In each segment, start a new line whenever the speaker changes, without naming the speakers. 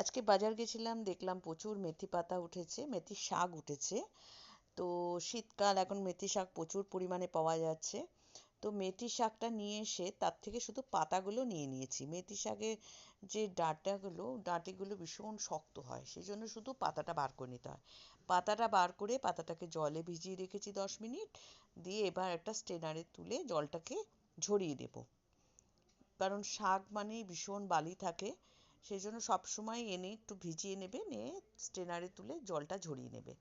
আজকে বাজার গেছিলাম, দেখলাম প্রচুর মেথি পাতা উঠেছে মেথি শাক উঠেছে। তো শীতকাল, এখন মেথি শাক প্রচুর পরিমাণে পাওয়া যাচ্ছে। তো মেথি শাকটা নিয়ে এসে তার থেকে শুধু পাতাগুলো নিয়ে নিয়েছি। মেথি শাকের যে ডাঁটাগুলো, ডাঁটিগুলো ভীষণ শক্ত হয় সেই জন্য শুধু পাতাটা বার করে নিতে হয়। পাতাটা বার করে পাতাটাকে জলে ভিজিয়ে রেখেছি দশ মিনিট, দিয়ে এবার একটা স্ট্রেনারে তুলে জলটাকে ঝরিয়ে দেব কারণ শাক মানেই ভীষণ বালি থাকে। সেই জন্য সবসময় এনে একটু ভিজিয়ে নেবে, নিয়ে স্ট্রেনারে তুলে জলটা ঝরিয়ে নেবে।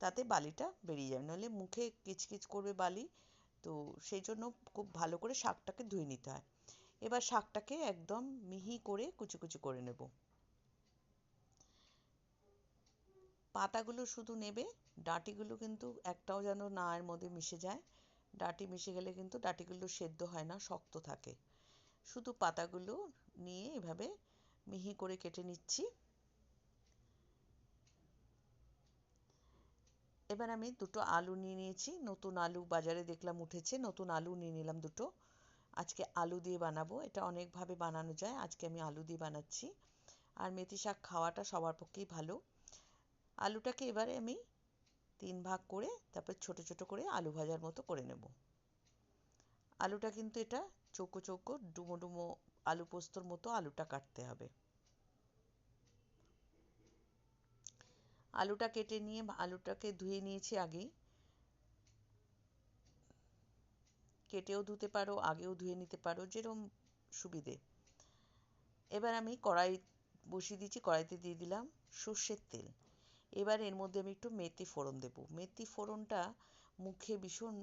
তাতে বালিটা বেরিয়ে যাবে। নাহলে মুখে কিচকিচ করবে বালি। তো সেই জন্য খুব ভালো করে শাকটাকে ধুয়ে নিতে হয়। এবার শাকটাকে একদম মিহি করে কুচি কুচি করে নেব। পাতাগুলো শুধু নেবে, ডাঁটিগুলো কিন্তু একটাও যেন না এর মধ্যে মিশে যায়। ডাঁটি মিশে গেলে কিন্তু ডাঁটিগুলো সেদ্ধ হয় না, শক্ত থাকে। শুধু পাতাগুলো নিয়ে এভাবে মিহি করে কেটে নিচ্ছি। এবার আমি দুটো আলু নিয়ে নিয়েছি। নতুন আলু বাজারে দেখলাম উঠেছে, নতুন আলু নিয়ে নিলাম দুটো। আজকে আলু দিয়ে বানাবো, এটা অনেকভাবে বানানো যায়, আজকে আমি আলু দিয়ে বানাচ্ছি। আর মেথি শাক খাওয়াটা সবার পক্ষেই ভালো। আলুটাকে এবারে আমি তিন ভাগ করে, তারপর ছোট ছোট করে আলু ভাজার মতো করে নেব। আলুটা কিন্তু এটা চৌকো চৌকো ডুমো ডুমো আলু পোস্তর মতো আলুটা কাটতে হবে। আলুটা কেটে নিয়ে, আলুটাকে ধুয়ে নিয়েছি আগেই। কেটেও ধুতে পারো, আগেও ধুয়ে নিতে পারো যেরকম সুবিধে। এবার আমি কড়াই বসিয়ে দিয়েছি, কড়াইতে দিয়ে দিলাম সর্ষের তেল। এবার এর মধ্যে আমি একটু মেথি ফোড়ন দেব। মেথি ফোড়নটা মুখে ভীষণ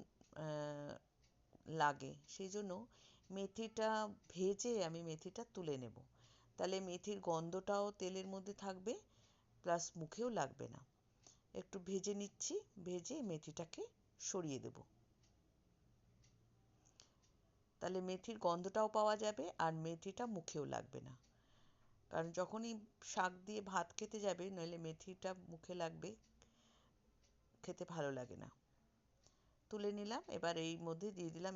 লাগে, সেই জন্য মেথিটা ভেজে আমি মেথিটা তুলে নেব। তাহলে মেথির গন্ধটাও তেলের মধ্যে থাকবে প্লাস মুখেও লাগবে না। একটু ভেজে নিচ্ছি, ভেজে মেথিটাকে সরিয়ে দেব। তাহলে মেথির গন্ধটাও পাওয়া যাবে আর মেথিটা মুখেও লাগবে না। কারণ যখনই শাক দিয়ে ভাত খেতে যাবে, নইলে মেথিটা মুখে লাগবে, খেতে ভালো লাগে না। তুলে নিলাম, এবার এই মধ্যে দিয়ে দিলাম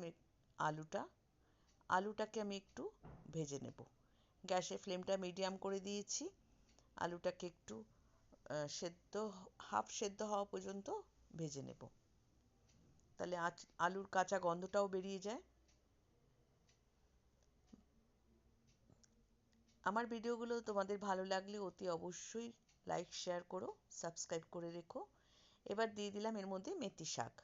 আলুটা। আলুটাকে আমি একটু ভেজে নেব। গ্যাসের ফ্লেমটা মিডিয়াম করে দিয়েছি। আলুটাকে একটু সেদ্ধ, হাফ সেদ্ধ হওয়া পর্যন্ত ভেজে নেব। তাহলে আলুর কাঁচা গন্ধটাও বেরিয়ে যায়। আমার ভিডিওগুলো তোমাদের ভালো লাগলে অতি অবশ্যই লাইক শেয়ার করো সাবস্ক্রাইব করে রেখো। এবার দিয়ে দিলাম এর মধ্যে মেথি শাক।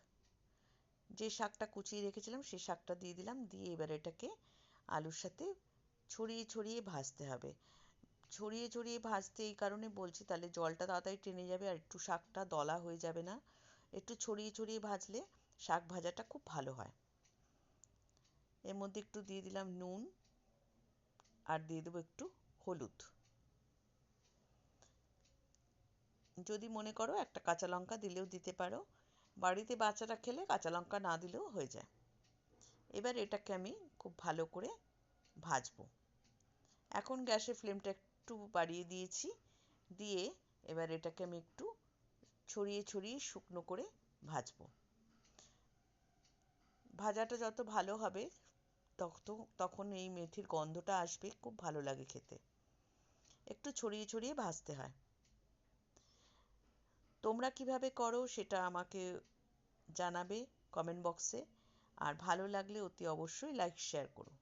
যে শাকটা কুচিয়ে রেখেছিলাম সেই শাকটা দিয়ে দিলাম। দিয়ে এবার এটাকে আলুর সাথে ছড়িয়ে ছড়িয়ে ভাজতে হবে। ছড়িয়ে ছড়িয়ে ভাজতে এই কারণে বলছি, তাহলে জলটা তাড়াতাড়ি টেনে যাবে আর একটু শাকটা দলা হয়ে যাবে না। একটু ছড়িয়ে ছড়িয়ে ভাজলে শাক ভাজাটা খুব ভালো হয়। এর মধ্যে একটু দিয়ে দিলাম নুন আর দিয়ে দেবো একটু হলুদ। যদি মনে করো একটা কাঁচা লঙ্কা দিলেও দিতে পারো। বাড়িতে বাচ্চারা খেলে কাঁচা লঙ্কা না দিলেও হয়ে যায়। এবার এটাকে আমি খুব ভালো করে ভাজবো। এখন গ্যাসের ফ্লেমটা একটু বাড়িয়ে দিয়েছি। দিয়ে এবার এটাকে আমি একটু ছড়িয়ে ছড়িয়ে শুকনো করে ভাজবো। ভাজাটা যত ভালো হবে, তত, তখন এই মেথির গন্ধটা আসবে, খুব ভালো লাগে খেতে। একটু ছড়িয়ে ছড়িয়ে ভাজতে হয়। তোমরা কীভাবে করো সেটা আমাকে জানাবে কমেন্ট বক্সে আর ভালো লাগলে অতি অবশ্যই লাইক শেয়ার করো।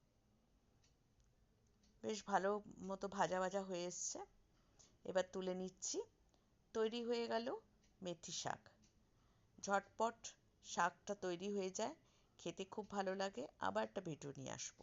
বেশ ভালো মতো ভাজা ভাজা হয়ে এসছে। এবার তুলে নিচ্ছি। তৈরি হয়ে গেল মেথি শাক। ঝটপট শাকটা তৈরি হয়ে যায়। খেতে খুব ভালো লাগে। আবার একটা ভিডিও নিয়ে আসব।